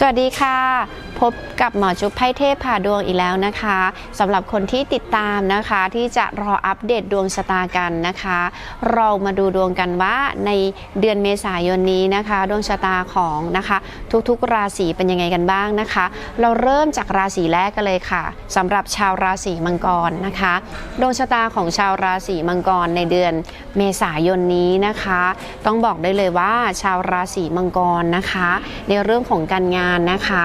สวัสดีค่ะ กับหมอจุ๊บไพ่เทพผ่าดวงอีกแล้วนะคะสำหรับคนที่ติดตามนะคะที่จะรออัปเดตดวงชะตากันนะคะ เรามาดูดวงกันว่าในเดือนเมษายนนี้นะคะ ดวงชะตาของนะคะ ทุกๆ ราศีเป็นยังไงกันบ้างนะคะ เราเริ่มจากราศีแรกกันเลยค่ะสำหรับชาวราศีมังกรนะคะ ดวงชะตาของชาวราศีมังกรในเดือนเมษายนนี้นะคะ ต้องบอกได้เลยว่าชาวราศีมังกรนะคะ ในเรื่องของการงานนะคะ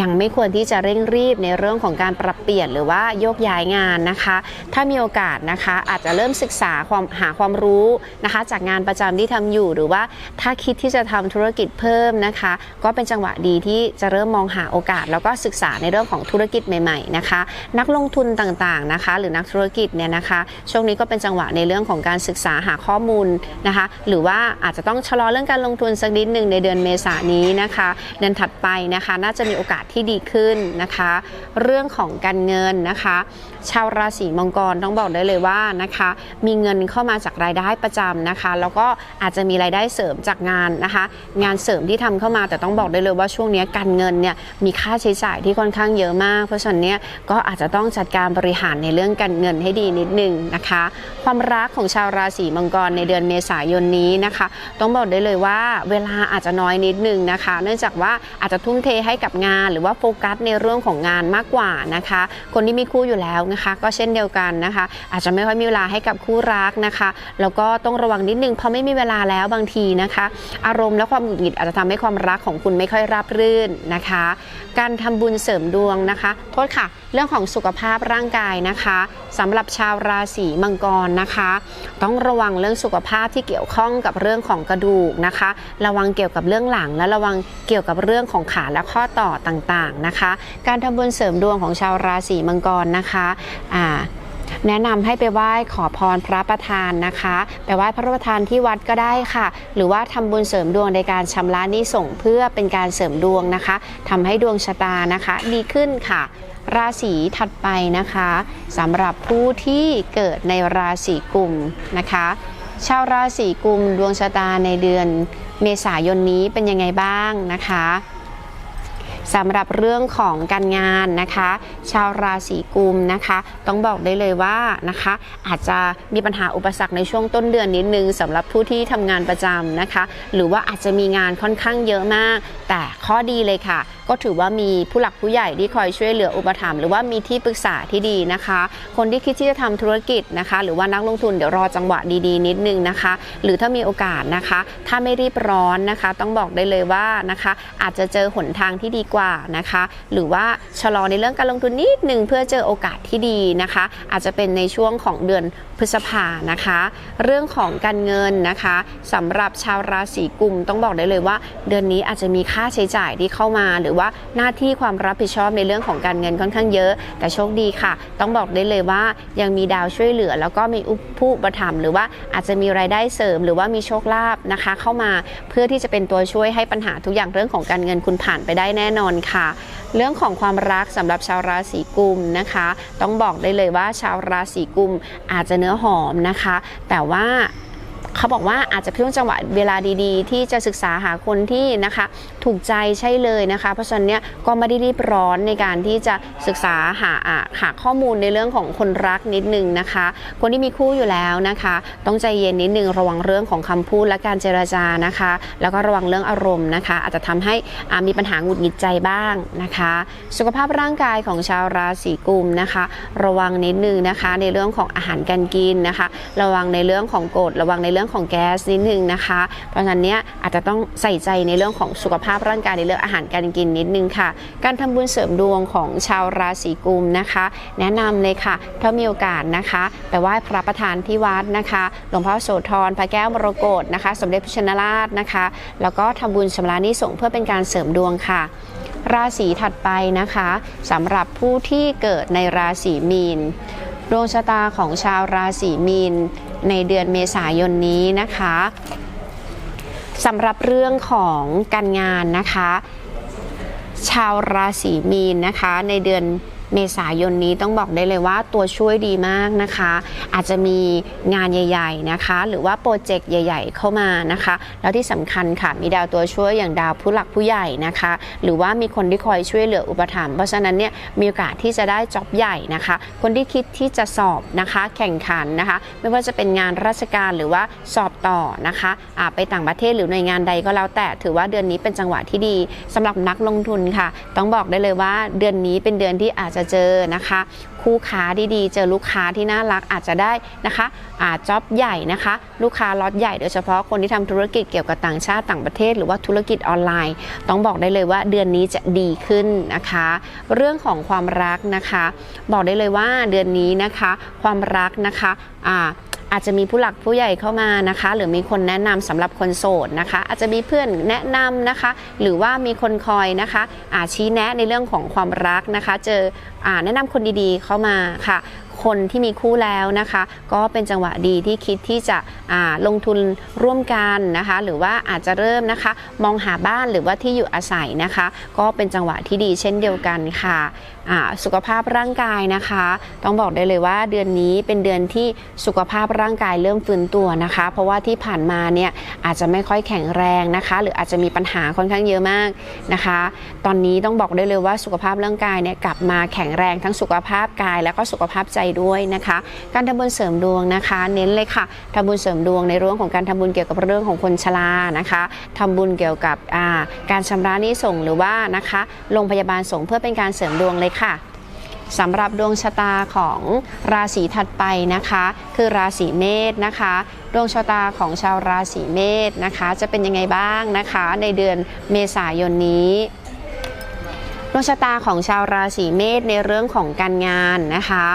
ยังไม่ควรที่จะเร่งรีบในเรื่องของการปรับเปลี่ยนหรือว่าโยกย้ายงานนะคะ ถ้ามีโอกาสนะคะอาจจะเริ่มศึกษาความหาความรู้นะคะ จากงานประจำที่ทำอยู่หรือว่าถ้าคิดที่จะทำธุรกิจเพิ่มนะคะ ก็เป็นจังหวะดีที่จะเริ่มมองหาโอกาส แล้วก็ศึกษาในเรื่องของธุรกิจใหม่ๆนะคะ นักลงทุนต่างๆนะคะ หรือนักธุรกิจเนี่ยนะคะ ช่วงนี้ก็เป็นจังหวะในเรื่องของการศึกษาหาข้อมูลนะคะ หรือว่าอาจจะต้องชะลอเรื่องการลงทุนสักนิดหนึ่งในเดือนเมษายนนี้นะคะ เดือนถัดไปนะคะ น่าจะมีโอกาสที่ดีขึ้นนะคะ เรื่องของการเงินนะคะ ชาวราศีมังกรต้องบอกได้เลยว่านะคะ มีเงินเข้ามาจากรายได้ประจำนะคะ แล้วก็อาจจะมีรายได้เสริมจากงานนะคะ งานเสริมที่ทำเข้ามาแต่ต้องบอกได้เลยว่าช่วงนี้การเงินเนี่ยมีค่าใช้จ่ายที่ค่อนข้างเยอะมาก เพราะฉะนั้นเนี่ยก็อาจจะต้องจัดการบริหารในเรื่องการเงินให้ดีนิดนึงนะคะ ความรักของชาวราศีมังกรในเดือนเมษายนนี้นะคะ ต้องบอกได้เลยว่าเวลาอาจจะน้อยนิดนึงนะคะ เนื่องจากว่าอาจจะทุ่มเทให้กับงาน หรือว่าโฟกัสในเรื่องของงานมากกว่านะคะ คนที่มีคู่อยู่แล้วนะคะ ก็เช่นเดียวกันนะคะ อาจจะไม่ค่อยมีเวลาให้กับคู่รักนะคะ แล้วก็ต้องระวังนิดนึงเพราะไม่มีเวลาแล้วบางทีนะคะ อารมณ์และความหงุดหงิดอาจจะทำให้ความรักของคุณไม่ค่อยราบรื่นนะคะ การทำบุญเสริมดวงนะคะ โทษค่ะ เรื่องของสุขภาพร่างกายนะคะสำหรับชาวราศีมังกรนะคะ ต้องระวังเรื่องสุขภาพที่เกี่ยวข้องกับเรื่องของกระดูกนะคะ ระวังเกี่ยวกับเรื่องหลัง และระวังเกี่ยวกับเรื่องของขาและข้อต่อต่างๆนะคะ การทำบุญเสริมดวงของชาวราศีมังกรนะคะอ่าแนะนำให้ไปไหว้ขอพรพระประธานนะคะ ไปไหว้พระประธานที่วัดก็ได้ค่ะ หรือว่าทำบุญเสริมดวงในการชำระหนี้ส่งเพื่อเป็นการเสริมดวงนะคะทำให้ดวงชะตานะคะ ดีขึ้นค่ะ ราศีถัดไปนะคะสำหรับผู้ที่เกิดในราศีกุมนะคะ ชาวราศีกุมดวงชะตาในเดือนเมษายนนี้เป็นยังไงบ้างนะคะ สำหรับเรื่องของการงานนะคะ ชาวราศีกุมนะคะ ต้องบอกได้เลยว่านะคะ อาจจะมีปัญหาอุปสรรคในช่วงต้นเดือนนิดนึงสำหรับผู้ที่ทำงานประจำนะคะ หรือว่าอาจจะมีงานค่อนข้างเยอะมาก แต่ข้อดีเลยค่ะ ก็ถือว่ามีผู้หลักผู้ใหญ่ที่คอยช่วยเหลืออุปถัมภ์หรือว่ามีที่ปรึกษาที่ดีนะคะ คนที่คิดที่จะทำธุรกิจนะคะ หรือว่านักลงทุนเดี๋ยวรอจังหวะดีๆ นิดนึงนะคะ หรือถ้ามีโอกาสนะคะ ถ้าไม่รีบร้อนนะคะ ต้องบอกได้เลยว่านะคะ อาจจะเจอหนทางที่ดีกว่านะคะ หรือว่าชะลอในเรื่องการลงทุนนิดหนึ่งเพื่อเจอโอกาสที่ดีนะคะ อาจจะเป็นในช่วงของเดือนพฤษภานะคะ เรื่องของการเงินนะคะสำหรับชาวราศีกุมต้องบอกได้เลยว่า เดือนนี้อาจจะมีค่าใช้จ่ายที่เข้ามา หรือว่าหน้าที่ความรับผิดชอบในเรื่องของการเงินค่อนข้างเยอะ แต่โชคดีค่ะ ต้องบอกได้เลยว่ายังมีดาวช่วยเหลือ แล้วก็มีอุปผู้ประถมหรือว่าอาจจะมีรายได้เสริม หรือว่ามีโชคลาภนะคะ เข้ามาเพื่อที่จะเป็นตัวช่วยให้ปัญหาทุกอย่างเรื่องของการเงินคุณผ่านไปได้แน่นอนค่ะ เรื่องของความรักสำหรับชาวราศีกุมนะคะ ต้องบอกได้เลยว่าชาวราศีกุมอาจจะเนื้อหอมนะคะ แต่ว่า เขาบอกว่าอาจจะเพิ่งจังหวะเวลาดีๆ ที่จะศึกษาหาคนที่นะคะถูกใจใช่เลยนะคะ เพราะฉะนั้นเนี่ยก็ไม่ได้รีบร้อนในการที่จะศึกษาหาหาข้อมูลในเรื่องของคนรักนิดนึงนะคะ คนที่มีคู่อยู่แล้วนะคะ ต้องใจเย็นนิดนึงระวังเรื่องของคำพูดและการเจรจานะคะ แล้วก็ระวังเรื่องอารมณ์นะคะ อาจจะทำให้มีปัญหาหงุดหงิดใจบ้างนะคะ สุขภาพร่างกายของชาวราศีกุมนะคะ ระวังนิดนึงนะคะในเรื่องของอาหารการกินนะคะ ระวังในเรื่องของกรดระวังในเรื่องื่องของแก๊สนิดนึงนะคะ เพราะฉะนั้นเนี่ยอาจจะต้องใส่ใจในเรื่องของสุขภาพร่างกายในเรื่องอาหารการกินนิดนึงค่ะ การทำบุญเสริมดวงของชาวราศีกุมนะคะ แนะนำเลยค่ะ ถ้ามีโอกาสนะคะไปไหว้พระประธานที่วัดนะคะหลวงพ่อโสธรพระแก้วมรกตนะคะ สมเด็จพระชนราชนะคะ แล้วก็ทำบุญชำระนิสงเพื่อเป็นการเสริมดวงค่ะราศีถัดไปนะคะสำหรับผู้ที่เกิดในราศีมีน ดวงชะตาของชาวราศีมีน ในเดือนเมษายนนี้นะคะสำหรับเรื่องของการงานนะคะ ชาวราศีมีนนะคะในเดือน เมษายนนี้ต้องบอกได้เลยว่าตัวช่วยดีมากนะคะ อาจจะมีงานใหญ่ๆนะคะ หรือว่าโปรเจกต์ใหญ่ ๆ เข้ามานะคะ แล้วที่สำคัญค่ะมีดาวตัวช่วยอย่างดาวผู้หลักผู้ใหญ่นะคะ หรือว่ามีคนที่คอยช่วยเหลืออุปถัมภ์เพราะฉะนั้นเนี่ยมีโอกาสที่จะได้จ็อบใหญ่นะคะ คนที่คิดที่จะสอบนะคะ แข่งขันนะคะ ไม่ว่าจะเป็นงานราชการหรือว่าสอบต่อนะคะอาไปต่างประเทศหรือหน่วยงานใดก็แล้วแต่ถือว่าเดือนนี้เป็นจังหวะที่ดีสำหรับนักลงทุนค่ะ ต้องบอกได้เลยว่าเดือนนี้เป็นเดือนที่อาจจะเจอนะคะ คู่ค้าดีๆ เจอลูกค้าที่น่ารักอาจจะได้นะคะอาจ็อบใหญ่นะคะ ลูกค้าล็อตใหญ่โดยเฉพาะคนที่ทำธุรกิจเกี่ยวกับต่างชาติต่างประเทศ หรือว่าธุรกิจออนไลน์ ต้องบอกได้เลยว่าเดือนนี้จะดีขึ้นนะคะ เรื่องของความรักนะคะ บอกได้เลยว่าเดือนนี้นะคะ ความรักนะคะอ่า อาจจะมีผู้หลักผู้ใหญ่เข้ามานะคะ หรือมีคนแนะนำสำหรับคนโสดนะคะ อาจจะมีเพื่อนแนะนำนะคะ หรือว่ามีคนคอยนะคะอาชี้แนะในเรื่องของความรักนะคะ เจออาแนะนำคนดีๆเข้ามาค่ะคนที่มีคู่แล้วนะคะ ก็เป็นจังหวะดีที่คิดที่จะอาลงทุนร่วมกันนะคะ หรือว่าอาจจะเริ่มนะคะ มองหาบ้านหรือว่าที่อยู่อาศัยนะคะ ก็เป็นจังหวะที่ดีเช่นเดียวกันค่ะสุขภาพร่างกายนะคะ ต้องบอกได้เลยว่าเดือนนี้เป็นเดือนที่สุขภาพร่างกายเริ่มฟื้นตัวนะคะ เพราะว่าที่ผ่านมาเนี่ยอาจจะไม่ค่อยแข็งแรงนะคะ หรืออาจจะมีปัญหาค่อนข้างเยอะมากนะคะ ตอนนี้ต้องบอกได้เลยว่าสุขภาพร่างกายเนี่ยกลับมาแข็งแรงทั้งสุขภาพกาย แล้วก็สุขภาพใจด้วยนะคะ การทำบุญเสริมดวงนะคะ เน้นเลยค่ะทำบุญเสริมดวงในเรื่องของการทำบุญเกี่ยวกับเรื่องของคนชรานะคะทำบุญเกี่ยวกับการชำระหนี้ส่งหรือว่านะคะโรงพยาบาลสงเพื่อเป็นการเสริมดวงเลยค่ะสำหรับดวงชะตาของราศีถัดไปนะคะ คือราศีเมษนะคะ ดวงชะตาของชาวราศีเมษนะคะ จะเป็นยังไงบ้างนะคะ ในเดือนเมษายนนี้ ดวงชะตาของชาวราศีเมษในเรื่องของการงานนะคะ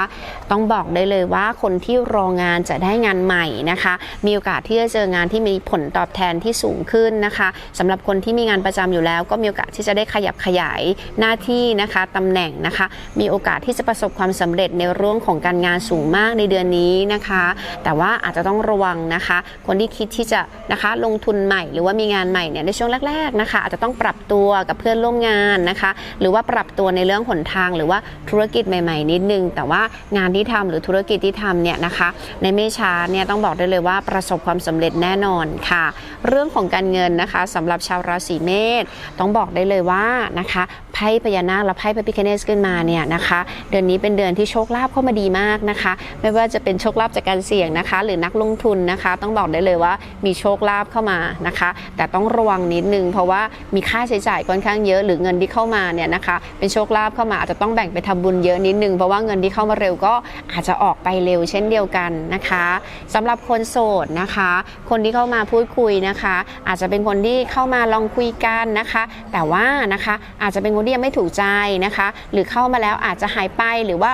ต้องบอกได้เลยว่าคนที่รองานจะได้งานใหม่นะคะ มีโอกาสที่จะเจองานที่มีผลตอบแทนที่สูงขึ้นนะคะสำหรับคนที่มีงานประจำอยู่แล้ว ก็มีโอกาสที่จะได้ขยับขยายหน้าที่นะคะตำแหน่งนะคะ มีโอกาสที่จะประสบความสำเร็จในเรื่องของการงานสูงมากในเดือนนี้นะคะ แต่ว่าอาจจะต้องระวังนะคะ คนที่คิดที่จะนะคะลงทุนใหม่ หรือว่ามีงานใหม่เนี่ยในช่วงแรก ๆนะคะ อาจจะต้องปรับตัวกับเพื่อนร่วมงานนะคะหรืือว่าปรับตัวในเรื่องหนทาง หรือว่าธุรกิจใหม่ ๆ นิดนึง แต่ว่างานที่ทำหรือธุรกิจที่ทำเนี่ยนะคะ ในไม่ช้าเนี่ยต้องบอกได้เลยว่าประสบความสำเร็จแน่นอนค่ะ เรื่องของการเงินนะคะสำหรับชาวราศีเมษต้องบอกได้เลยว่านะคะ ไพ่พญานาคและไพ่พระพิคเนสขึ้นมาเนี่ยนะคะเดือนนี้เป็นเดือนที่โชคลาภเข้ามาดีมากนะคะ ไม่ว่าจะเป็นโชคลาภจากการเสี่ยงนะคะ หรือนักลงทุนนะคะ ต้องบอกได้เลยว่ามีโชคลาภเข้ามานะคะ แต่ต้องระวังนิดนึงเพราะว่ามีค่าใช้จ่ายค่อนข้างเยอะหรือเงินที่เข้ามาเนี่ยนะคะ เป็นโชคลาภเข้ามาอาจจะต้องแบ่งไปทำบุญเยอะนิดนึงเพราะว่าเงินที่เข้ามาเร็วก็อาจจะออกไปเร็วเช่นเดียวกันนะคะสำหรับคนโสดนะคะ คนที่เข้ามาพูดคุยนะคะ อาจจะเป็นคนที่เข้ามาลองคุยกันนะคะ แต่ว่านะคะอาจจะเป็นคนที่ยังไม่ถูกใจนะคะ หรือเข้ามาแล้วอาจจะหายไปหรือว่า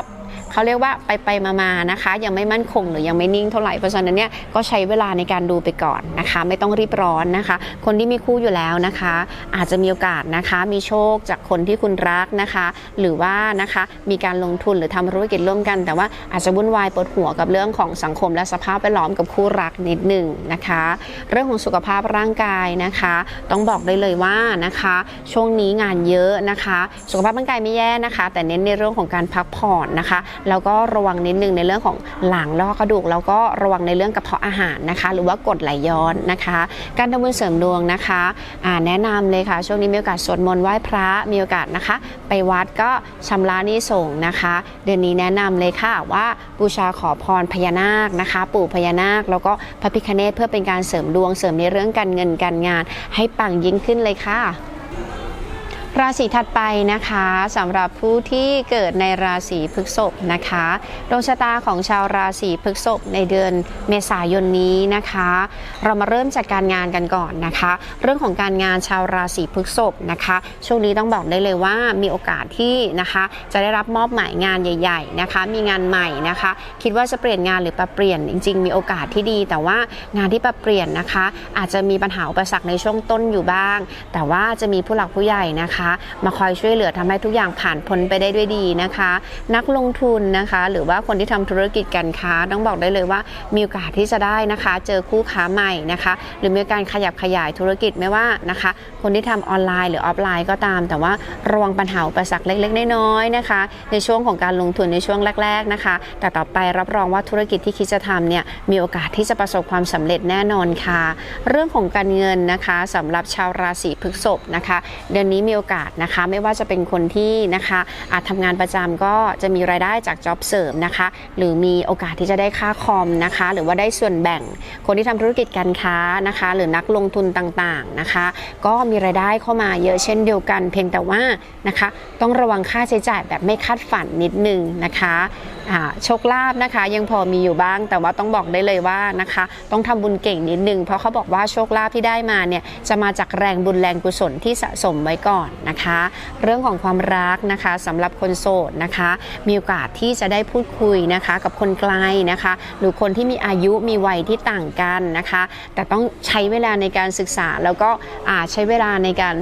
เขาเรียกว่าไปไปมามาๆนะคะ ยังไม่มั่นคงหรือยังไม่นิ่งเท่าไหร่เพราะฉะนั้นเนี่ยก็ใช้เวลาในการดูไปก่อนนะคะ ไม่ต้องรีบร้อนนะคะ คนที่มีคู่อยู่แล้วนะคะ อาจจะมีโอกาสนะคะมีโชคจากคนที่คุณรักนะคะ หรือว่านะคะมีการลงทุนหรือทำธุรกิจร่วมกัน แต่ว่าอาจจะวุ่นวายปวดหัวกับเรื่องของสังคมและสภาพแวดล้อมกับคู่รักนิดหนึ่งนะคะ เรื่องของสุขภาพร่างกายนะคะ ต้องบอกได้เลยว่านะคะ ช่วงนี้งานเยอะนะคะ สุขภาพร่างกายไม่แย่นะคะ แต่เน้นในเรื่องของการพักผ่อนนะคะแล้วก็ระวังนิดนึงในเรื่องของหลังแล้วก็กระดูกแล้วก็ระวังในเรื่องกระเพาะอาหารนะคะ หรือว่ากดไหลย้อนนะคะ การทำบุญเสริมดวงนะคะแนะนำเลยค่ะ ช่วงนี้มีโอกาสสวดมนต์ไหว้พระมีโอกาสนะคะ ไปวัดก็ชำระนี้ส่งนะคะ เดือนนี้แนะนำเลยค่ะว่าบูชาขอพรพญานาคนะคะ ปู่พญานาค แล้วก็พระพิคเนตเพื่อเป็นการเสริมดวงเสริมในเรื่องการเงินการงาน ให้ปังยิ่งขึ้นเลยค่ะ ราศีถัดไปนะคะสำหรับผู้ที่เกิดในราศีพฤษภนะคะดวงชะตาของชาวราศีพฤษภในเดือนเมษายนนี้นะคะ เรามาเริ่มจากการงานกันก่อนนะคะ เรื่องของการงานชาวราศีพฤษภนะคะช่วงนี้ต้องบอกได้เลยว่ามีโอกาสที่นะคะจะได้รับมอบหมายงานใหญ่ ๆนะคะ มีงานใหม่นะคะ คิดว่าจะเปลี่ยนงานหรือปรับเปลี่ยนจริง ๆ มีโอกาสที่ดี แต่ว่างานที่ปรับเปลี่ยนนะคะ อาจจะมีปัญหาอุปสรรคในช่วงต้นอยู่บ้าง แต่ว่าจะมีผู้หลักผู้ใหญ่นะคะมาคอยช่วยเหลือทำให้ทุกอย่างผ่านพ้นไปได้ด้วยดีนะคะ นักลงทุนนะคะ หรือว่าคนที่ทำธุรกิจการค้าต้องบอกได้เลยว่า มีโอกาสที่จะได้นะคะ เจอคู่ค้าใหม่นะคะ หรือมีการขยับขยายธุรกิจไม่ว่านะคะ คนที่ทำออนไลน์หรือออฟไลน์ก็ตาม แต่ว่าระวังปัญหาอุปสรรคเล็กๆน้อยๆนะคะ ในช่วงของการลงทุนในช่วงแรก ๆนะคะ แต่ต่อไปรับรองว่าธุรกิจที่คิดจะทำเนี่ยมีโอกาสที่จะประสบความสำเร็จแน่นอนค่ะ เรื่องของการเงินนะคะสำหรับชาวราศีพฤษภนะคะ เดือนนี้มีโอกาสนะคะ ไม่ว่าจะเป็นคนที่นะคะอาจทำงานประจำก็จะมีรายได้จากจ็อบเสริมนะคะ หรือมีโอกาสที่จะได้ค่าคอมนะคะ หรือว่าได้ส่วนแบ่งคนที่ทำธุรกิจการค้านะคะ หรือนักลงทุนต่างๆนะคะ ก็มีรายได้เข้ามาเยอะเช่นเดียวกัน เพียงแต่ว่านะคะ ต้องระวังค่าใช้จ่ายแบบไม่คาดฝันนิดนึงนะคะโชคลาภนะคะ ยังพอมีอยู่บ้าง แต่ว่าต้องบอกได้เลยว่านะคะ ต้องทำบุญเก่งนิดนึงเพราะเขาบอกว่าโชคลาภที่ได้มาเนี่ยจะมาจากแรงบุญแรงกุศลที่สะสมไว้ก่อนนะคะ เรื่องของความรักนะคะสำหรับคนโสดนะคะ มีโอกาสที่จะได้พูดคุยนะคะ กับคนไกลนะคะ หรือคนที่มีอายุมีวัยที่ต่างกันนะคะ แต่ต้องใช้เวลาในการศึกษาแล้วก็ใช้เวลาในการ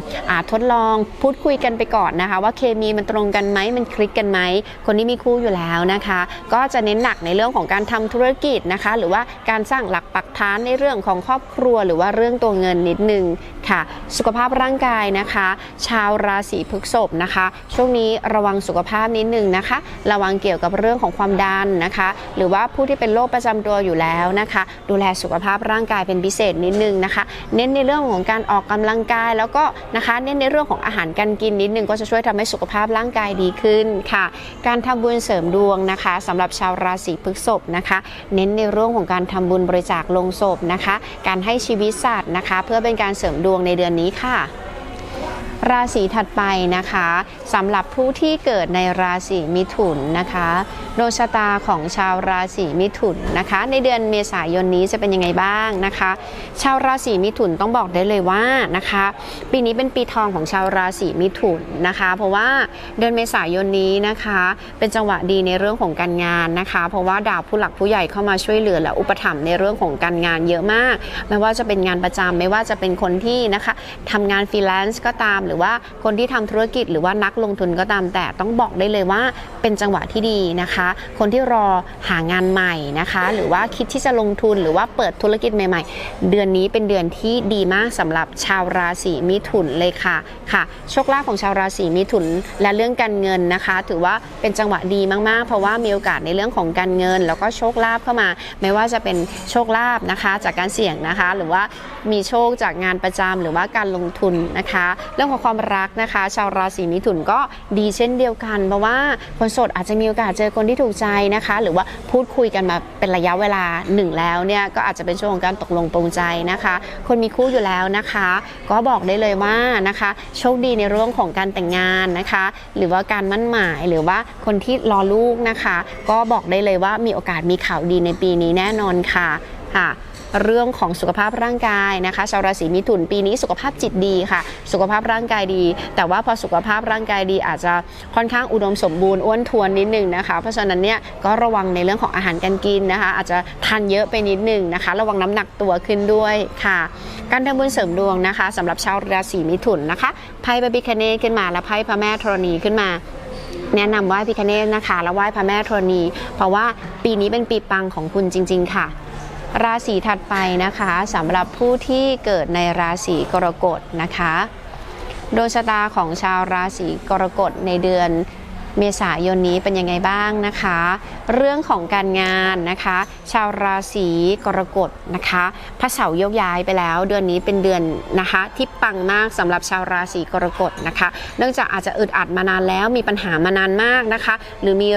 ทดลองพูดคุยกันไปก่อนนะคะ ว่าเคมีมันตรงกันไหมมันคลิกกันไหมคนที่มีคู่อยู่แล้วนะคะ ก็จะเน้นหนักในเรื่องของการทำธุรกิจนะคะ หรือว่าการสร้างหลักปักฐานในเรื่องของครอบครัว หรือว่าเรื่องตัวเงินนิดนึงค่ะ สุขภาพร่างกายนะคะ ชาวาวราศีพฤษภนะคะ ช่วงนี้ระวังสุขภาพนิดนึงนะคะ ระวังเกี่ยวกับเรื่องของความดันนะคะ หรือว่าผู้ที่เป็นโรคประจำตัวอยู่แล้วนะคะ ดูแลสุขภาพร่างกายเป็นพิเศษนิดนึงนะคะ เน้นในเรื่องของการออกกำลังกายแล้วก็นะคะเน้นในเรื่องของอาหารการกินนิดนึงก็จะช่วยทำให้สุขภาพร่างกายดีขึ้นค่ะ การทำบุญเสริมดวงนะคะสำหรับชาวราศีพฤษภนะคะ เน้นในเรื่องของการทำบุญบริจาคลงศพนะคะ การให้ชีวิตสัตว์นะคะ เพื่อเป็นการเสริมดวงในเดือนนี้ค่ะ ราศีถัดไปนะคะ สำหรับผู้ที่เกิดในราศีมิถุนนะคะดวงชะตาของชาวราศีมิถุนนะคะ ในเดือนเมษายนนี้จะเป็นยังไงบ้างนะคะ ชาวราศีมิถุนต้องบอกได้เลยว่านะคะ ปีนี้เป็นปีทองของชาวราศีมิถุนนะคะ เพราะว่าเดือนเมษายนนี้นะคะ เป็นจังหวะดีในเรื่องของการงานนะคะ เพราะว่าดาวผู้หลักผู้ใหญ่เข้ามาช่วยเหลือและอุปถัมภ์ในเรื่องของการงานเยอะมาก ไม่ว่าจะเป็นงานประจำไม่ว่าจะเป็นคนที่นะคะทำงานฟรีแลนซ์ก็ตามหรือว่าคนที่ทำธุรกิจหรือว่านักลงทุนก็ตามแต่ต้องบอกได้เลยว่าเป็นจังหวะที่ดีนะคะ คนที่รอหางานใหม่นะคะ หรือว่าคิดที่จะลงทุนหรือว่าเปิดธุรกิจใหม่ๆ เดือนนี้เป็นเดือนที่ดีมากสำหรับชาวราศีมิถุนเลยค่ะค่ะโชคลาภของชาวราศีมิถุนและเรื่องการเงินนะคะ ถือว่าเป็นจังหวะดีมากๆ เพราะว่ามีโอกาสในเรื่องของการเงิน แล้วก็โชคลาภเข้ามา ไม่ว่าจะเป็นโชคลาภนะคะ จากการเสี่ยงนะคะ หรือว่ามีโชคจากงานประจำหรือว่าการลงทุนนะคะ เรื่องของความรักนะคะ ชาวราศีมิถุนก็ก็ดีเช่นเดียวกัน เพราะว่าคนโสดอาจจะมีโอกาสเจอคนที่ถูกใจนะคะ หรือว่าพูดคุยกันมาเป็นระยะเวลาหนึ่งแล้วเนี่ยก็อาจจะเป็นช่วงของการตกลงปรงใจนะคะ คนมีคู่อยู่แล้วนะคะ ก็บอกได้เลยว่านะคะ โชคดีในเรื่องของการแต่งงานนะคะ หรือว่าการมั่นหมายหรือว่าคนที่รอลูกนะคะ ก็บอกได้เลยว่ามีโอกาสมีข่าวดีในปีนี้แน่นอนค่ะค่ะ เรื่องของสุขภาพร่างกายนะคะชาวราศีมิถุนปีนี้สุขภาพจิตดีค่ะ สุขภาพร่างกายดี แต่ว่าพอสุขภาพร่างกายดีอาจจะค่อนข้างอุดมสมบูรณ์อ้วนทวนนิดนึงนะคะ เพราะฉะนั้นเนี่ยก็ระวังในเรื่องของอาหารการกินนะคะ อาจจะทานเยอะไปนิดนึงนะคะ ระวังน้ำหนักตัวขึ้นด้วยค่ะ การทำบุญเสริมดวงนะคะสำหรับชาวราศีมิถุนนะคะไพ่พระพิคเนตขึ้นมาและไพ่พระแม่ธรณีขึ้นมาแนะนำไหว้พิคเนตนะคะ แล้วไหว้พระแม่ธรณี เพราะว่าปีนี้เป็นปีปังของคุณจริง ๆ ค่ะ ราศีถัดไปนะคะสำหรับผู้ที่เกิดในราศีกรกฎนะคะ ดวงชะตาของชาวราศีกรกฎในเดือน เมษายนนี้เป็นยังไงบ้างนะคะ เรื่องของการงานนะคะ ชาวราศีกรกฎนะคะพระเสาร์โยกย้ายไปแล้ว เดือนนี้เป็นเดือนนะคะที่ปังมากสำหรับชาวราศีกรกฎนะคะ เนื่องจากอาจจะอึดอัดมานานแล้วมีปัญหามานานมากนะคะ หรือมี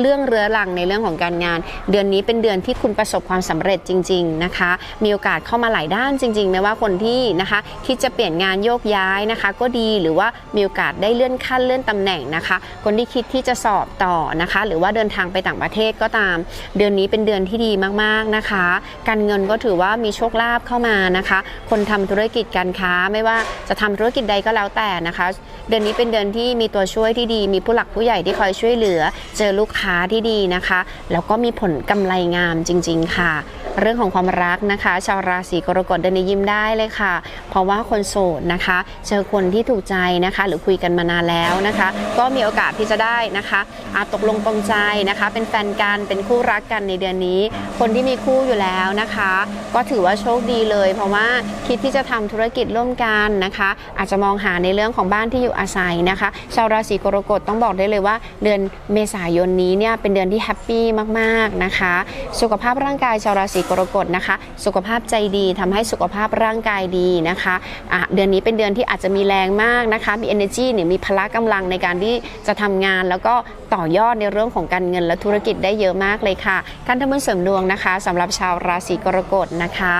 เรื่องเรื้อรังในเรื่องของการงาน เดือนนี้เป็นเดือนที่คุณประสบความสำเร็จจริง ๆนะคะ มีโอกาสเข้ามาหลายด้านจริงๆไม่ว่าคนที่นะคะคิดจะเปลี่ยนงานโยกย้ายนะคะ ก็ดีหรือว่ามีโอกาสได้เลื่อนขั้นเลื่อนตำแหน่งนะคะ คนที่คิดที่จะสอบต่อนะคะ หรือว่าเดินทางไปต่างประเทศก็ตาม เดือนนี้เป็นเดือนที่ดีมากๆนะคะ การเงินก็ถือว่ามีโชคลาภเข้ามานะคะ คนทำธุรกิจการค้าไม่ว่าจะทำธุรกิจใดก็แล้วแต่นะคะ เดือนนี้เป็นเดือนที่มีตัวช่วยที่ดี มีผู้หลักผู้ใหญ่ที่คอยช่วยเหลือ เจอลูกค้าที่ดีนะคะ แล้วก็มีผลกำไรงามจริง ๆ ค่ะ เรื่องของความรักนะคะ ชาวราศีกรกฎเดือนนี้ยิ้มได้เลยค่ะ เพราะว่าคนโสดนะคะ เจอคนที่ถูกใจนะคะ หรือคุยกันมานานแล้วนะคะ ก็มีโอกาสที่จะได้นะคะอาจตกลงปรงใจนะคะ เป็นแฟนกันเป็นคู่รักกันในเดือนนี้ คนที่มีคู่อยู่แล้วนะคะ ก็ถือว่าโชคดีเลย เพราะว่าคิดที่จะทำธุรกิจร่วมกันนะคะ อาจจะมองหาในเรื่องของบ้านที่อยู่อาศัยนะคะ ชาวราศีกรกฎต้องบอกได้เลยว่า เดือนเมษายนนี้เนี่ยเป็นเดือนที่แฮปปี้มากๆนะคะ สุขภาพร่างกายชาวราศีกรกฎนะคะ สุขภาพใจดีทำให้สุขภาพร่างกายดีนะคะะเดือนนี้เป็นเดือนที่อาจจะมีแรงมากนะคะ มี energy เนี่ยมีพละกำลังในการที่จะทำงาน แล้วก็ต่อยอดในเรื่องของการเงินและธุรกิจได้เยอะมากเลยค่ะการทำบุญเสริมดวงนะคะสำหรับชาวราศีกรกฎนะคะ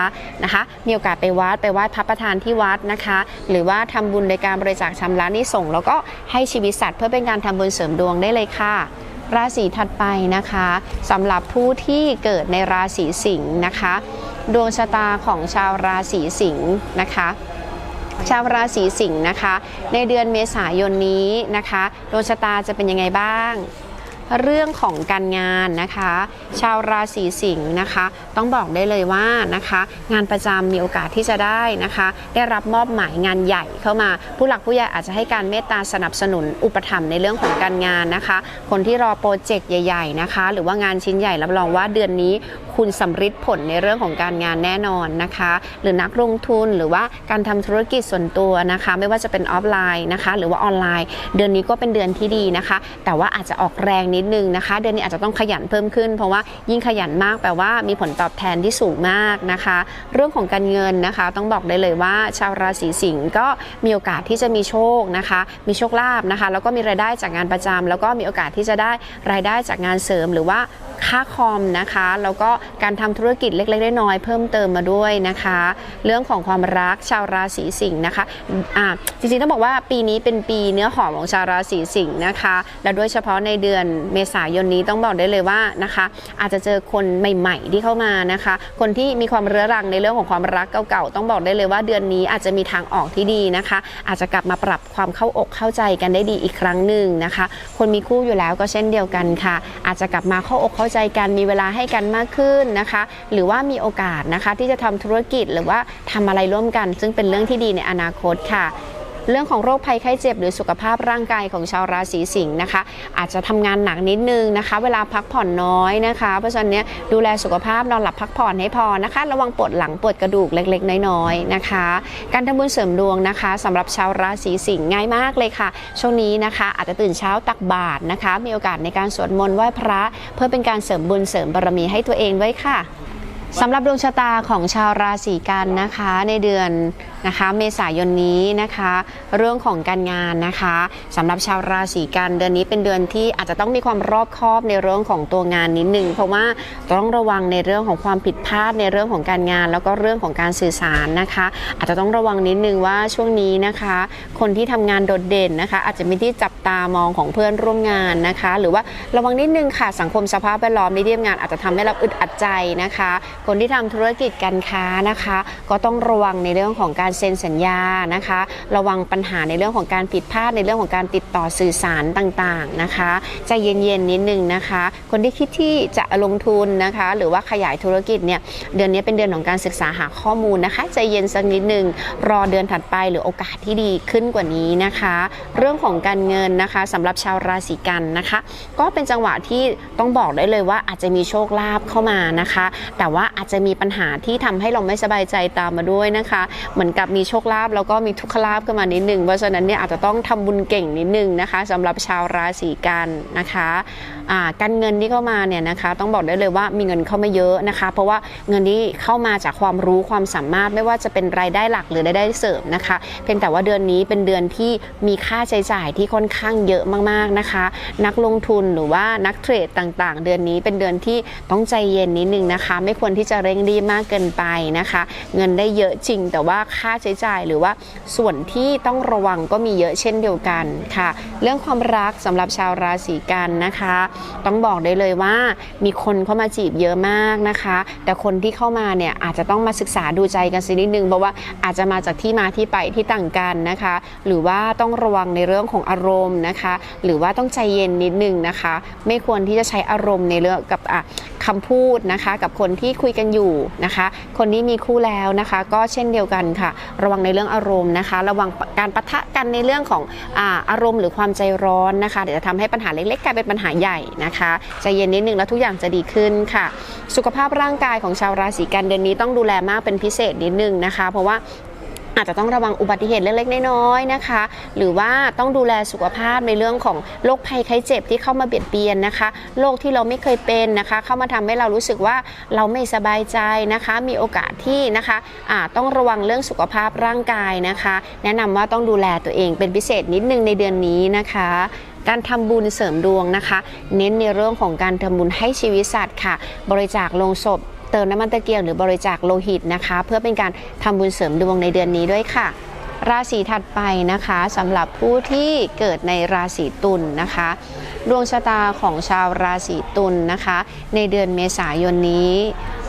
นะคะ มีโอกาสไปวัดไปไหว้พระประธานที่วัดนะคะ หรือว่าทำบุญในการบริจาคชำระนิสงแล้วก็ให้ชีวิตสัตว์เพื่อเป็นการทำบุญเสริมดวงได้เลยค่ะ ราศีถัดไปนะคะสำหรับผู้ที่เกิดในราศีสิงห์นะคะ ดวงชะตาของชาวราศีสิงห์นะคะชาวราศีสิงห์นะคะ ในเดือนเมษายนนี้นะคะดวงชะตาจะเป็นยังไงบ้าง เรื่องของการงานนะคะ ชาวราศีสิงห์นะคะ ต้องบอกได้เลยว่านะคะ งานประจำมีโอกาสที่จะได้นะคะ ได้รับมอบหมายงานใหญ่เข้ามา ผู้หลักผู้ใหญ่อาจจะให้การเมตตาสนับสนุนอุปถัมภ์ในเรื่องของการงานนะคะ คนที่รอโปรเจกต์ใหญ่ๆนะคะ หรือว่างานชิ้นใหญ่รับรองว่าเดือนนี้คุณสำฤทธิ์ผลในเรื่องของการงานแน่นอนนะคะ หรือนักลงทุนหรือว่าการทำธุรกิจส่วนตัวนะคะ ไม่ว่าจะเป็นออฟไลน์นะคะ หรือว่าออนไลน์ เดือนนี้ก็เป็นเดือนที่ดีนะคะ แต่ว่าอาจจะออกแรงนิดนึงนะคะ เดือนนี้อาจจะต้องขยันเพิ่มขึ้น เพราะว่ายิ่งขยันมากแปลว่ามีผลตอบแทนที่สูงมากนะคะ เรื่องของการเงินนะคะ ต้องบอกได้เลยว่า ชาวราศีสิงห์ก็มีโอกาสที่จะมีโชคนะคะ มีโชคลาภนะคะ แล้วก็มีรายได้จากงานประจำแล้วก็มีโอกาสที่จะได้รายได้จากงานเสริมหรือว่าค่าคอมนะคะ แล้วก็การทำธุรกิจเล็กๆน้อยๆเพิ่มเติมมาด้วยนะคะ เรื่องของความรักชาวราศีสิงห์นะคะอ่าจริงๆต้องบอกว่าปีนี้เป็นปีเนื้อหอมของชาวราศีสิงห์นะคะ และโดยเฉพาะในเดือนเมษายนนี้ต้องบอกได้เลยว่านะคะ อาจจะเจอคนใหม่ๆที่เข้ามานะคะ คนที่มีความเรื้อรังในเรื่องของความรักเก่าๆต้องบอกได้เลยว่าเดือนนี้อาจจะมีทางออกที่ดีนะคะ อาจจะกลับมาปรับความเข้าอกเข้าใจกันได้ดีอีกครั้งหนึ่งนะคะ คนมีคู่อยู่แล้วก็เช่นเดียวกันค่ะ อาจจะกลับมาเข้าอกเข้าใจกันมีเวลาให้กันมากขึ้นนะคะ หรือว่ามีโอกาสนะคะที่จะทำธุรกิจหรือว่าทำอะไรร่วมกัน ซึ่งเป็นเรื่องที่ดีในอนาคตค่ะ เรื่องของโรคภัยไข้เจ็บ หรือสุขภาพร่างกายของชาวราศีสิงห์นะคะ อาจจะทำงานหนักนิดนึงนะคะ เวลาพักผ่อนน้อยนะคะ เพราะฉะนั้นเนี่ยดูแลสุขภาพนอนหลับพักผ่อนให้พอนะคะ ระวังปวดหลังปวดกระดูกเล็กๆ น้อยๆนะคะ การทำบุญเสริมดวงนะคะสำหรับชาวราศีสิงห์ง่ายมากเลยค่ะ ช่วงนี้นะคะ อาจจะตื่นเช้าตักบาตรนะคะ มีโอกาสในการสวดมนต์ไหว้พระ เพื่อเป็นการเสริมบุญเสริมบารมีให้ตัวเองไว้ค่ะ สำหรับดวงชะตาของชาวราศีกันนะคะในเดือนนะคะเมษายนนี้นะคะ เรื่องของการงานนะคะสำหรับชาวราศีกันเดือนนี้เป็นเดือนที่อาจจะต้องมีความรอบคอบในเรื่องของตัวงานนิดหนึ่งเพราะว่าต้องระวังในเรื่องของความผิดพลาดในเรื่องของการงาน แล้วก็เรื่องของการสื่อสารนะคะ อาจจะต้องระวังนิดนึงว่าช่วงนี้นะคะ คนที่ทำงานโดดเด่นนะคะ อาจจะไมีที่จับตามองของเพื่อนร่วมงานนะคะ หรือว่าระวังนิดนึงค่ะสังคมสภาพแวดล้อมในที่ทำงานอาจจะทำให้เราอึดอัดใจนะคะคนที่ทำธุรกิจการค้านะคะ ก็ต้องระวังในเรื่องของการเซ็นสัญญานะคะ ระวังปัญหาในเรื่องของการผิดพลาดในเรื่องของการติดต่อสื่อสารต่างๆนะคะใจเย็นๆนิดนึงนะคะ คนที่คิดที่จะลงทุนนะคะ หรือว่าขยายธุรกิจเนี่ยเดือนนี้เป็นเดือนของการศึกษาหาข้อมูลนะคะใจเย็นสักนิดนึงรอเดือนถัดไปหรือโอกาสที่ดีขึ้นกว่านี้นะคะ เรื่องของการเงินนะคะสำหรับชาวราศีกันนะคะ ก็เป็นจังหวะที่ต้องบอกได้เลยว่าอาจจะมีโชคลาภเข้ามานะคะ แต่ว่าอาจจะมีปัญหาที่ทำให้เราไม่สบายใจตามมาด้วยนะคะ เหมือนกับมีโชคลาภแล้วก็มีทุกขลาภขึ้นมานิดนึงเพราะฉะนั้นเนี่ยอาจจะต้องทำบุญเก่งนิดนึงนะคะสำหรับชาวราศีกันนะคะ การเงินที่เข้ามาเนี่ยนะคะต้องบอกได้เลยว่ามีเงินเข้ามาเยอะนะคะ เพราะว่าเงินที่เข้ามาจากความรู้ความสามารถไม่ว่าจะเป็นรายได้หลักหรือรายได้เสริมนะคะ เพียงแต่ว่าเดือนนี้เป็นเดือนที่มีค่าใช้จ่ายที่ค่อนข้างเยอะมากๆนะคะ นักลงทุนหรือว่านักเทรดต่างๆ เดือนนี้เป็นเดือนที่ต้องใจเย็นนิดนึงนะคะ ไม่ควรที่จะเร่งรีบมากเกินไปนะคะ เงินได้เยอะจริง แต่ว่าค่าใช้จ่ายหรือว่าส่วนที่ต้องระวังก็มีเยอะเช่นเดียวกันค่ะ เรื่องความรักสำหรับชาวราศีกันนะคะต้องบอกได้เลยว่ามีคนเข้ามาจีบเยอะมากนะคะ แต่คนที่เข้ามาเนี่ยอาจจะต้องมาศึกษาดูใจกันสักนิดนึงเพราะว่าอาจจะมาจากที่มาที่ไปที่ต่างกันนะคะ หรือว่าต้องระวังในเรื่องของอารมณ์นะคะ หรือว่าต้องใจเย็นนิดนึงนะคะ ไม่ควรที่จะใช้อารมณ์ในเรื่องกับอะคำพูดนะคะ กับคนที่คุยกันอยู่นะคะ คนนี้มีคู่แล้วนะคะ ก็เช่นเดียวกันค่ะ ระวังในเรื่องอารมณ์นะคะ ระวังการปะทะกันในเรื่องของอาอารมณ์หรือความใจร้อนนะคะเดี๋ยวจะทำให้ปัญหาเล็กๆกลายเป็นปัญหาใหญ่นะคะใจเย็นนิดนึงแล้วทุกอย่างจะดีขึ้นค่ะ สุขภาพร่างกายของชาวราศีกันเดือนนี้ต้องดูแลมากเป็นพิเศษนิดนึงนะคะ เพราะว่าอาจจะต้องระวังอุบัติเหตุเล็กๆ น้อยๆนะคะ หรือว่าต้องดูแลสุขภาพในเรื่องของโรคภัยไข้เจ็บที่เข้ามาเบียดเบียนนะคะโรคที่เราไม่เคยเป็นนะคะ เข้ามาทำให้เรารู้สึกว่าเราไม่สบายใจนะคะ มีโอกาสที่นะคะะต้องระวังเรื่องสุขภาพร่างกายนะคะ แนะนำว่าต้องดูแลตัวเองเป็นพิเศษนิดนึงในเดือนนี้นะคะ การทำบุญเสริมดวงนะคะ เน้นในเรื่องของการทำบุญให้ชีวิตสัตว์ค่ะ บริจาคลงศพเติมน้ำมันตะเกียงหรือบริจาคโลหิตนะคะ เพื่อเป็นการทำบุญเสริมดวงในเดือนนี้ด้วยค่ะ ราศีถัดไปนะคะสำหรับผู้ที่เกิดในราศีตุลนะคะดวงชะตาของชาวราศีตุลนะคะ ในเดือนเมษายนนี้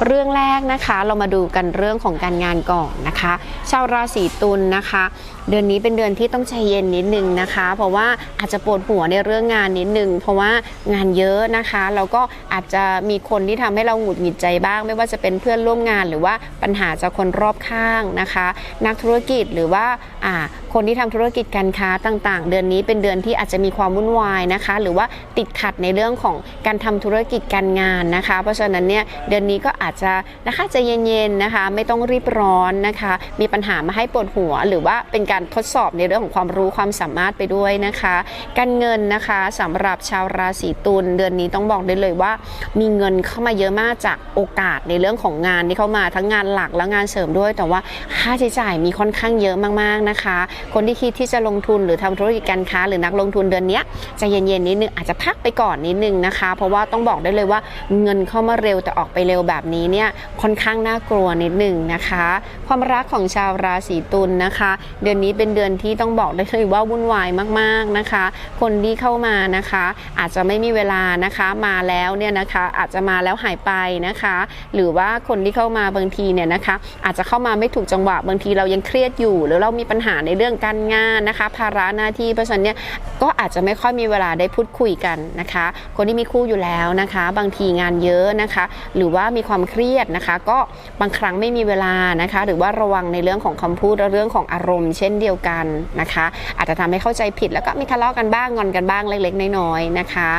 เรื่องแรกนะคะเรามาดูกันเรื่องของการงานก่อนนะคะ ชาวราศีตุลนะคะ เดือนนี้เป็นเดือนที่ต้องใจเย็นนิดนึงนะคะ เพราะว่าอาจจะปวดหัวในเรื่องงานนิดนึง เพราะว่างานเยอะนะคะแล้วก็อาจจะมีคนที่ทำให้เราหงุดหงิดใจบ้าง ไม่ว่าจะเป็นเพื่อนร่วมงานหรือว่าปัญหาจากคนรอบข้างนะคะ นักธุรกิจหรือว่าอ่าคนที่ทำธุรกิจการค้าต่างๆ เดือนนี้เป็นเดือนที่อาจจะมีความวุ่นวายนะคะ หรือว่าติดขัดในเรื่องของการทำธุรกิจการงานนะคะ เพราะฉะนั้นเนี่ยเดือนนี้ก็อาจจะนะคะใจเย็นๆนะคะ ไม่ต้องรีบร้อนนะคะ มีปัญหามาให้ปวดหัวหรือว่าเป็นการทดสอบในเรื่องของความรู้ความสามารถไปด้วยนะคะ การเงินนะคะสำหรับชาวราศีตุลเดือนนี้ต้องบอกได้เลยว่า มีเงินเข้ามาเยอะมากจากโอกาสในเรื่องของงานที่เข้ามาทั้งงานหลักและงานเสริมด้วย แต่ว่าค่าใช้จ่ายมีค่อนข้างเยอะมากๆนะคะ คนที่คิดที่จะลงทุนหรือทำธุรกิจการค้า หรือนักลงทุนเดือนนี้ยใจเย็นๆนิดนึงอาจจะพักไปก่อนนิดนึงนะคะ เพราะว่าต้องบอกได้เลยว่าเงินเข้ามาเร็วแต่ออกไปเร็วแบบนี้เนี่ยค่อนข้างน่ากลัวนิดนึงนะคะ ความรักของชาวราศีตุลนะคะ เดือนนี้เป็นเดือนที่ต้องบอกได้เลยว่าวุ่นวายมากๆนะคะ คนที่เข้ามานะคะ อาจจะไม่มีเวลานะคะมาแล้วเนี่ยนะคะอาจจะมาแล้วหายไปนะคะ หรือว่าคนที่เข้ามาบางทีเนี่ยนะคะ อาจจะเข้ามาไม่ถูกจังหวะบางทีเรายังเครียดอยู่ หรือเรามีปัญหาในเรื่องการงานนะคะ ภาระหน้าที่เพราะฉะนั้นเนี่ยก็อาจจะไม่ค่อยมีเวลาได้พูดคุยกันนะคะ คนที่มีคู่อยู่แล้วนะคะ บางทีงานเยอะนะคะ หรือว่ามีความเครียดนะคะ ก็บางครั้งไม่มีเวลานะคะ หรือว่าระวังในเรื่องของคำพูดและเรื่องของอารมณ์ เช่นเดียวกันนะคะ อาจจะทำให้เข้าใจผิดแล้วก็มีทะเลาะกันบ้างงอนกันบ้างเล็กๆ น้อยๆนะคะ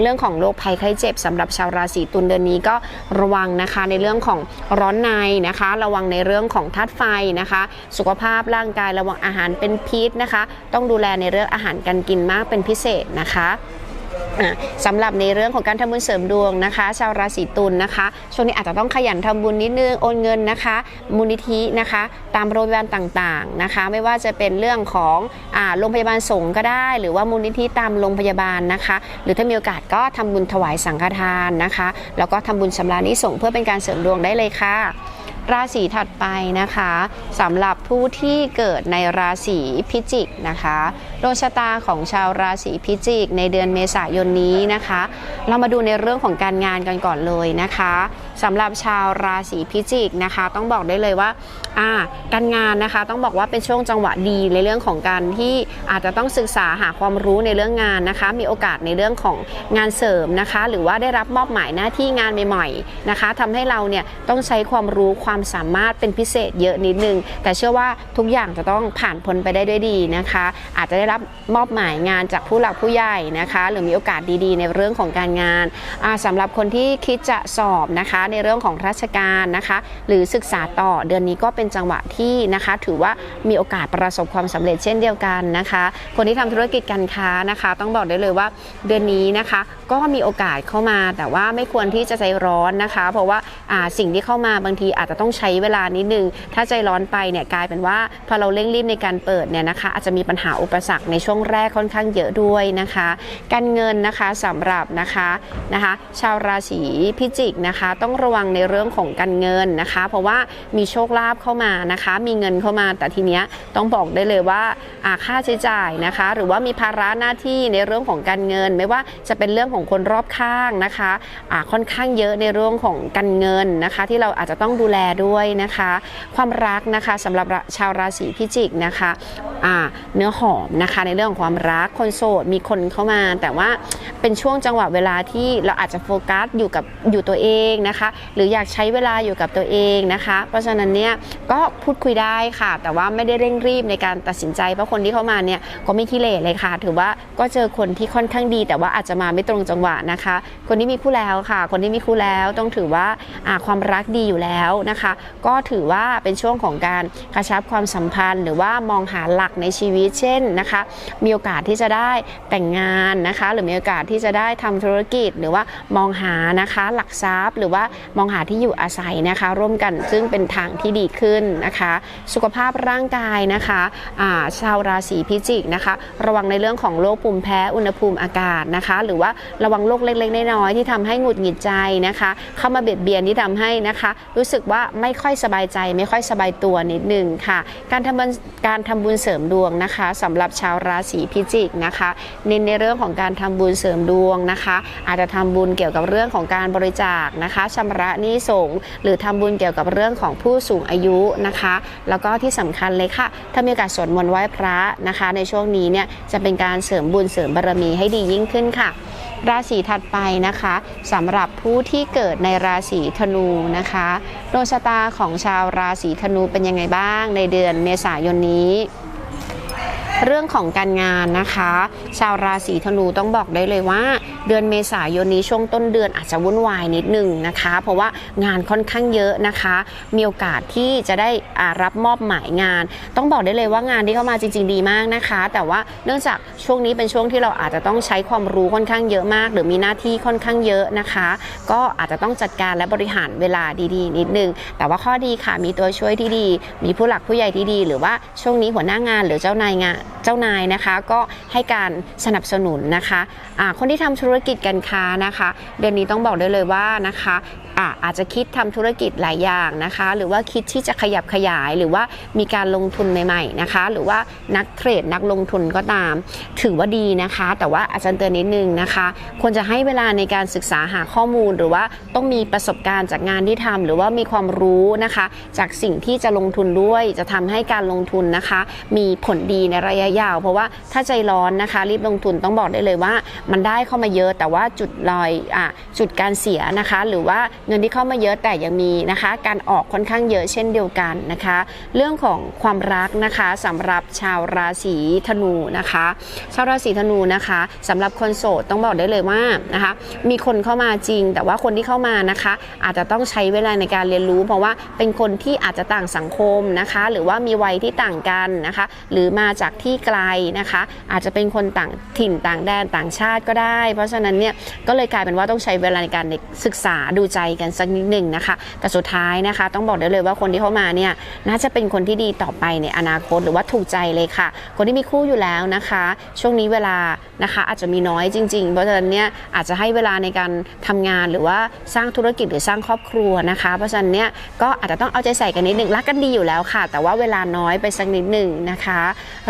เรื่องของโรคภัยไข้เจ็บสำหรับชาวราศีตุลเดือนนี้ก็ระวังนะคะในเรื่องของร้อนในนะคะ ระวังในเรื่องของธาตุไฟนะคะ สุขภาพร่างกายระวังอาหารเป็นพิษนะคะ ต้องดูแลในเรื่องอาหารการกินมากเป็นพิเศษนะคะ สำหรับในเรื่องของการทำบุญเสริมดวงนะคะ ชาวราศีตุลนะคะ ช่วงนี้อาจจะต้องขยันทำบุญนิดนึงโอนเงินนะคะ มูลนิธินะคะ ตามโรงพยาบาลต่างๆนะคะ ไม่ว่าจะเป็นเรื่องของโรงพยาบาลสงฆ์ก็ได้ หรือว่ามูลนิธิตามโรงพยาบาลนะคะ หรือถ้ามีโอกาสก็ทำบุญถวายสังฆทานนะคะ แล้วก็ทำบุญชำระนิสงเพื่อเป็นการเสริมดวงได้เลยค่ะราศีถัดไปนะคะสำหรับผู้ที่เกิดในราศีพิจิกนะคะ ดวงชะตาของชาวราศีพิจิก ในเดือนเมษายนนี้นะคะ เรามาดูในเรื่องของการงานกันก่อนเลยนะคะสำหรับชาวราศีพิจิกนะคะ ต้องบอกได้เลยว่าอ่าการงานนะคะต้องบอกว่าเป็นช่วงจังหวะดีในเรื่องของการที่อาจจะต้องศึกษาหาความรู้ในเรื่องงานนะคะ มีโอกาสในเรื่องของงานเสริมนะคะ หรือว่าได้รับมอบหมายหน้าที่งานใหม่ๆนะคะทำให้เราเนี่ยต้องใช้ความรู้ความสามารถเป็นพิเศษเยอะนิดนึง แต่เชื่อว่าทุกอย่างจะต้องผ่านพ้นไปได้ด้วยดีนะคะ อาจจะได้รับมอบหมายงานจากผู้หลักผู้ใหญ่นะคะ หรือมีโอกาสดีๆ ในเรื่องของการงานอ่าสำหรับคนที่คิดจะสอบนะคะในเรื่องของราชการนะคะ หรือศึกษาต่อเดือนนี้ก็เป็นจังหวะที่นะคะ ถือว่ามีโอกาสประสบความสำเร็จเช่นเดียวกันนะคะ คนที่ทำธุรกิจการค้านะคะ ต้องบอกได้เลยว่าเดือนนี้นะคะ ก็มีโอกาสเข้ามา แต่ว่าไม่ควรที่จะใจร้อนนะคะ เพราะว่าอ่าสิ่งที่เข้ามาบางทีอาจจะต้องใช้เวลานิดนึงถ้าใจร้อนไปเนี่ยกลายเป็นว่าพอเราเร่งรีบในการเปิดเนี่ยนะคะ อาจจะมีปัญหาอุปสรรคในช่วงแรกค่อนข้างเยอะด้วยนะคะ การเงินนะคะสำหรับนะคะนะคะ ชาวราศีพิจิกนะคะ ต้องระวังในเรื่องของการเงินนะคะ เพราะว่ามีโชคลาภเข้ามานะคะ มีเงินเข้ามาแต่ทีเนี้ยต้องบอกได้เลยว่าอาค่าใช้จ่ายนะคะ หรือว่ามีภาระหน้าที่ในเรื่องของการเงิน ไม่ว่าจะเป็นเรื่องของคนรอบข้างนะคะอาค่อนข้างเยอะในเรื่องของการเงินนะคะ ที่เราอาจจะต้องดูแลด้วยนะคะ ความรักนะคะสำหรับชาวราศีพิจิกนะคะเนื้อหอมนะคะในเรื่องของความรักคนโสดมีคนเข้ามา แต่ว่าเป็นช่วงจังหวะเวลาที่เราอาจจะโฟกัสอยู่กับอยู่ตัวเองนะคะ หรืออยากใช้เวลาอยู่กับตัวเองนะคะ เพราะฉะนั้นเนี่ยก็พูดคุยได้ค่ะ แต่ว่าไม่ได้เร่งรีบในการตัดสินใจเพราะคนที่เข้ามาเนี่ยก็ไม่ขี้เหร่เลยค่ะ ถือว่าก็เจอคนที่ค่อนข้างดี แต่ว่าอาจจะมาไม่ตรงจังหวะนะคะ คนที่มีคู่แล้วค่ะ คนที่มีคู่แล้วต้องถือว่าความรักดีอยู่แล้วนะคะ ก็ถือว่าเป็นช่วงของการกระชับความสัมพันธ์ หรือว่ามองหาหลักในชีวิตเช่นนะคะมีโอกาสที่จะได้แต่งงานนะคะ หรือมีโอกาสที่จะได้ทำธุรกิจ หรือว่ามองหานะคะหลักทรัพย์ หรือว่ามองหาที่อยู่อาศัยนะคะ ร่วมกันซึ่งเป็นทางที่ดีขึ้นนะคะ สุขภาพร่างกายนะคะชาวราศีพิจิกนะคะ ระวังในเรื่องของโรคภูมิแพ้อุณหภูมิอากาศนะคะ หรือว่าระวังโรคเล็กๆ น้อยๆที่ทำให้หงุดหงิดใจนะคะ เข้ามาเบียดเบียนที่ทำให้นะคะ รู้สึกว่าไม่ค่อยสบายใจ ไม่ค่อยสบายตัวนิดนึงค่ะ การทำบุญการทำบุญเสริมดวงนะคะสำหรับชาวราศีพิจิกนะคะ เน้นในเรื่องของการทำบุญเสริมดวงนะคะ อาจจะทำบุญเกี่ยวกับเรื่องของการบริจาคนะคะชำระหนี้สงหรือทำบุญเกี่ยวกับเรื่องของผู้สูงอายุนะคะ แล้วก็ที่สำคัญเลยค่ะ ถ้ามีโอกาสสวดมนต์ไหว้พระนะคะ ในช่วงนี้เนี่ยจะเป็นการเสริมบุญเสริมบารมีให้ดียิ่งขึ้นค่ะราศีถัดไปนะคะสำหรับผู้ที่เกิดในราศีธนูนะคะดวงชะตาของชาวราศีธนูเป็นยังไงบ้างในเดือนเมษายนนี้ เรื่องของการงานนะคะ ชาวราศีธนูต้องบอกได้เลยว่า เดือนเมษายนนี้ช่วงต้นเดือนอาจจะวุ่นวายนิดหนึ่งนะคะ เพราะว่างานค่อนข้างเยอะนะคะ มีโอกาสที่จะได้รับมอบหมายงาน ต้องบอกได้เลยว่างานที่เข้ามาจริง ๆ ดีมากนะคะ แต่ว่าเนื่องจากช่วงนี้เป็นช่วงที่เราอาจจะต้องใช้ความรู้ค่อนข้างเยอะมาก หรือมีหน้าที่ค่อนข้างเยอะนะคะ ก็อาจจะต้องจัดการและบริหารเวลาดีๆ นิดนึง แต่ว่าข้อดีค่ะมีตัวช่วยที่ดี มีผู้หลักผู้ใหญ่ที่ดี หรือว่าช่วงนี้หัวหน้างานหรือเจ้านายงานเจ้านายนะคะก็ให้การสนับสนุนนะคะะคนที่ทำธุรกิจการค้านะคะ เดือนนี้ต้องบอกได้เลยว่านะคะอาอาจจะคิดทำธุรกิจหลายอย่างนะคะ หรือว่าคิดที่จะขยับขยายหรือว่ามีการลงทุนใหม่ๆนะคะ หรือว่านักเทรดนักลงทุนก็ตาม ถือว่าดีนะคะ แต่ว่าอาจารย์เตือนนิดนึงนะคะ ควรจะให้เวลาในการศึกษาหาข้อมูล หรือว่าต้องมีประสบการณ์จากงานที่ทำหรือว่ามีความรู้นะคะ จากสิ่งที่จะลงทุนด้วยจะทำให้การลงทุนนะคะ มีผลดีในระยะยาว เพราะว่าถ้าใจร้อนนะคะ รีบลงทุนต้องบอกได้เลยว่า มันได้เข้ามาเยอะแต่ว่าจุดลอยอจุดการเสียนะคะ หรือว่างินที่เข้ามาเยอะแต่ยังมีนะคะ การออกค่อนข้างเยอะเช่นเดียวกันนะคะ เรื่องของความรักนะคะสำหรับชาวราศีธนูนะคะ ชาวราศีธนูนะคะสำหรับคนโสดต้องบอกได้เลยว่านะคะ มีคนเข้ามาจริง แต่ว่าคนที่เข้ามานะคะ อาจจะต้องใช้เวลาในการเรียนรู้ เพราะว่าเป็นคนที่อาจจะต่างสังคมนะคะ หรือว่ามีวัยที่ต่างกันนะคะ หรือมาจากที่ไกลนะคะ อาจจะเป็นคนต่างถิ่นต่างแดนต่างชาติก็ได้ เพราะฉะนั้นเนี่ยก็เลยกลายเป็นว่าต้องใช้เวลาในการศึกษาดูใจกันสักนิดหนึ่งนะคะ แต่สุดท้ายนะคะ ต้องบอกได้เลยว่าคนที่เข้ามาเนี่ยน่าจะเป็นคนที่ดีต่อไปในอนาคตหรือว่าถูกใจเลยค่ะ คนที่มีคู่อยู่แล้วนะคะ ช่วงนี้เวลานะคะอาจจะมีน้อยจริง ๆ เพราะฉะนั้นเนี่ยอาจจะให้เวลาในการทำงานหรือว่าสร้างธุรกิจหรือสร้างครอบครัวนะคะ เพราะฉะนั้นเนี่ยก็อาจจะต้องเอาใจใส่กันนิดหนึ่งรักกันดีอยู่แล้วค่ะ แต่ว่าเวลาน้อยไปสักนิดหนึ่งนะคะ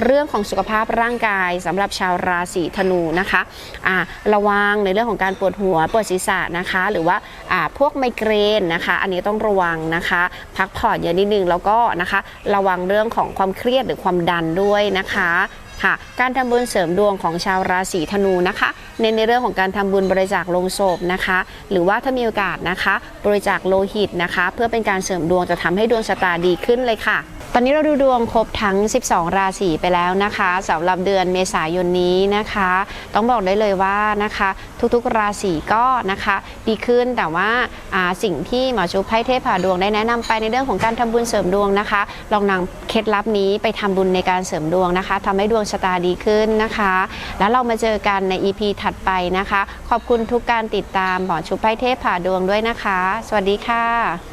เรื่องของสุขภาพร่างกายสำหรับชาวราศีธนูนะคะอ่าระวังในเรื่องของการปวดหัวปวดศีรษะนะคะ หรือว่าอ่าพวกไมเกรนนะคะ อันนี้ต้องระวังนะคะ พักผ่อนเยอะนิดนึงแล้วก็นะคะ ระวังเรื่องของความเครียดหรือความดันด้วยนะคะค่ะการทำบุญเสริมดวงของชาวราศีธนูนะคะ เน้นในเรื่องของการทำบุญบริจาคโลงศพนะคะ หรือว่าถ้ามีโอกาสนะคะ บริจาคโลหิตนะคะ เพื่อเป็นการเสริมดวงจะทำให้ดวงชะตาดีขึ้นเลยค่ะ ตอนนี้เราดูดวงครบทั้ง 12 ราศีไปแล้วนะคะสำหรับเดือนเมษายนนี้นะคะ ต้องบอกได้เลยว่านะคะ ทุกๆราศีก็นะคะดีขึ้นแต่ว่าาสิ่งที่หมอชุบไพ่เทพผ่าดวงได้แนะนำไปในเรื่องของการทำบุญเสริมดวงนะคะ ลองนำเคล็ดลับนี้ไปทำบุญในการเสริมดวงนะคะทำให้ดวงชะตาดีขึ้นนะคะ แล้วเรามาเจอกันใน EP ถัดไปนะคะ ขอบคุณทุกการติดตามหมอชุบไพ่เทพผ่าดวงด้วยนะคะ สวัสดีค่ะ